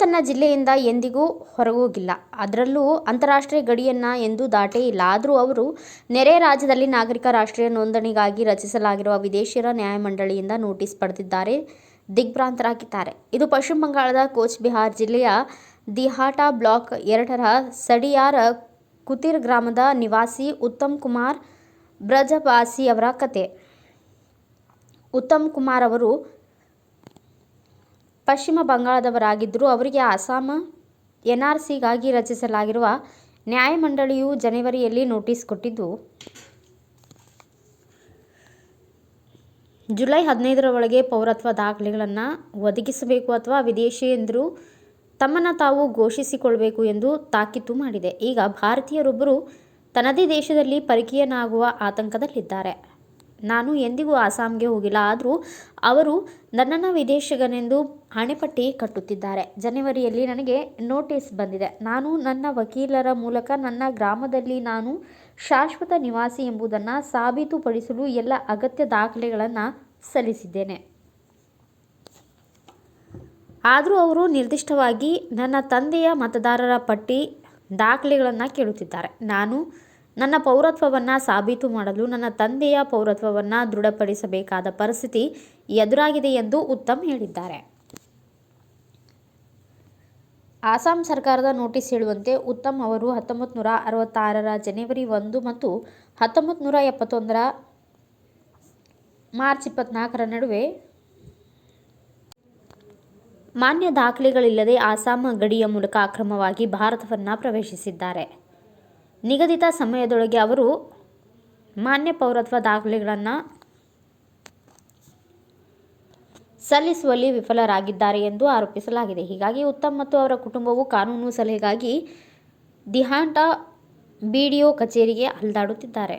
ತನ್ನ ಜಿಲ್ಲೆಯಿಂದ ಎಂದಿಗೂ ಹೊರಗೋಗಿಲ್ಲ ಅದರಲ್ಲೂ ಅಂತಾರಾಷ್ಟ್ರೀಯ ಗಡಿಯನ್ನು ಎಂದೂ ದಾಟೇ ಇಲ್ಲ. ಆದರೂ ಅವರು ನೆರೆ ರಾಜ್ಯದಲ್ಲಿ ನಾಗರಿಕ ರಾಷ್ಟ್ರೀಯ ನೋಂದಣಿಗಾಗಿ ರಚಿಸಲಾಗಿರುವ ವಿದೇಶಿಯರ ನ್ಯಾಯಮಂಡಳಿಯಿಂದ ನೋಟಿಸ್ ಪಡೆದಿದ್ದಾರೆ. ದಿಗ್ಭ್ರಾಂತರಾಗಿದ್ದಾರೆ. ಇದು ಪಶ್ಚಿಮ ಬಂಗಾಳದ ಕೋಚ್ ಬಿಹಾರ್ ಜಿಲ್ಲೆಯ ದಿಹಾಟಾ ಬ್ಲಾಕ್ ಎರಡರ ಸಡಿಯಾರ ಕುತಿರ್ ಗ್ರಾಮದ ನಿವಾಸಿ ಉತ್ತಮ್ ಕುಮಾರ್ ಬ್ರಜಬಾಸಿ ಅವರ ಕತೆ. ಉತ್ತಮ್ ಕುಮಾರ್ ಅವರು ಪಶ್ಚಿಮ ಬಂಗಾಳದವರಾಗಿದ್ದರು ಅವರಿಗೆ ಅಸ್ಸಾಂ ಸಿಗಾಗಿ ರಚಿಸಲಾಗಿರುವ ನ್ಯಾಯಮಂಡಳಿಯು ಜನವರಿಯಲ್ಲಿ ನೋಟಿಸ್ ಕೊಟ್ಟಿದ್ದು, ಜುಲೈ ಹದಿನೈದರ ಒಳಗೆ ಪೌರತ್ವ ದಾಖಲೆಗಳನ್ನು ಒದಗಿಸಬೇಕು ಅಥವಾ ವಿದೇಶಿಯಂದರು ತಮ್ಮನ್ನು ತಾವು ಘೋಷಿಸಿಕೊಳ್ಬೇಕು ಎಂದು ತಾಕೀತು ಮಾಡಿದೆ. ಈಗ ಭಾರತೀಯರೊಬ್ಬರು ತನ್ನದೇ ದೇಶದಲ್ಲಿ ಪರಕೀಯನಾಗುವ ಆತಂಕದಲ್ಲಿದ್ದಾರೆ. ನಾನು ಎಂದಿಗೂ ಅಸ್ಸಾಂಗೆ ಹೋಗಿಲ್ಲ. ಆದರೂ ಅವರು ನನ್ನನ್ನು ವಿದೇಶಿಗನೆಂದು ಹಣೆಪಟ್ಟಿ ಕಟ್ಟುತ್ತಿದ್ದಾರೆ. ಜನವರಿಯಲ್ಲಿ ನನಗೆ ನೋಟಿಸ್ ಬಂದಿದೆ. ನಾನು ನನ್ನ ವಕೀಲರ ಮೂಲಕ ನನ್ನ ಗ್ರಾಮದಲ್ಲಿ ನಾನು ಶಾಶ್ವತ ನಿವಾಸಿ ಎಂಬುದನ್ನು ಸಾಬೀತುಪಡಿಸಲು ಎಲ್ಲ ಅಗತ್ಯ ದಾಖಲೆಗಳನ್ನು ಸಲ್ಲಿಸಿದ್ದೇನೆ. ಆದರೂ ಅವರು ನಿರ್ದಿಷ್ಟವಾಗಿ ನನ್ನ ತಂದೆಯ ಮತದಾರರ ಪಟ್ಟಿ ದಾಖಲೆಗಳನ್ನು ಕೇಳುತ್ತಿದ್ದಾರೆ. ನಾನು ನನ್ನ ಪೌರತ್ವವನ್ನು ಸಾಬೀತು ಮಾಡಲು ನನ್ನ ತಂದೆಯ ಪೌರತ್ವವನ್ನು ದೃಢಪಡಿಸಬೇಕಾದ ಪರಿಸ್ಥಿತಿ ಎದುರಾಗಿದೆ ಎಂದು ಉತ್ತಮ್ ಹೇಳಿದ್ದಾರೆ. ಅಸ್ಸಾಂ ಸರ್ಕಾರದ ನೋಟಿಸ್ ಹೇಳುವಂತೆ ಉತ್ತಮ್ ಅವರು ಹತ್ತೊಂಬತ್ತು ನೂರ ಅರವತ್ತಾರರ ಜನವರಿ ಒಂದು ಮತ್ತು ಹತ್ತೊಂಬತ್ತು ನೂರ ಎಪ್ಪತ್ತೊಂದರ ಮಾರ್ಚ್ ಇಪ್ಪತ್ನಾಲ್ಕರ ನಡುವೆ ಮಾನ್ಯ ದಾಖಲೆಗಳಿಲ್ಲದೆ ಅಸ್ಸಾಂ ಗಡಿಯ ಮೂಲಕ ಅಕ್ರಮವಾಗಿ ಭಾರತವನ್ನು ಪ್ರವೇಶಿಸಿದ್ದಾರೆ. ನಿಗದಿತ ಸಮಯದೊಳಗೆ ಅವರು ಮಾನ್ಯ ಪೌರತ್ವ ದಾಖಲೆಗಳನ್ನು ಸಲ್ಲಿಸುವಲ್ಲಿ ವಿಫಲರಾಗಿದ್ದಾರೆ ಎಂದು ಆರೋಪಿಸಲಾಗಿದೆ. ಹೀಗಾಗಿ ಉತ್ತಮ್ ಮತ್ತು ಅವರ ಕುಟುಂಬವು ಕಾನೂನು ಸಲಹೆಗಾಗಿ ದಿಹಾಂಟ ಬಿ ಡಿ ಒ ಕಚೇರಿಗೆ ಅಲೆದಾಡುತ್ತಿದ್ದಾರೆ.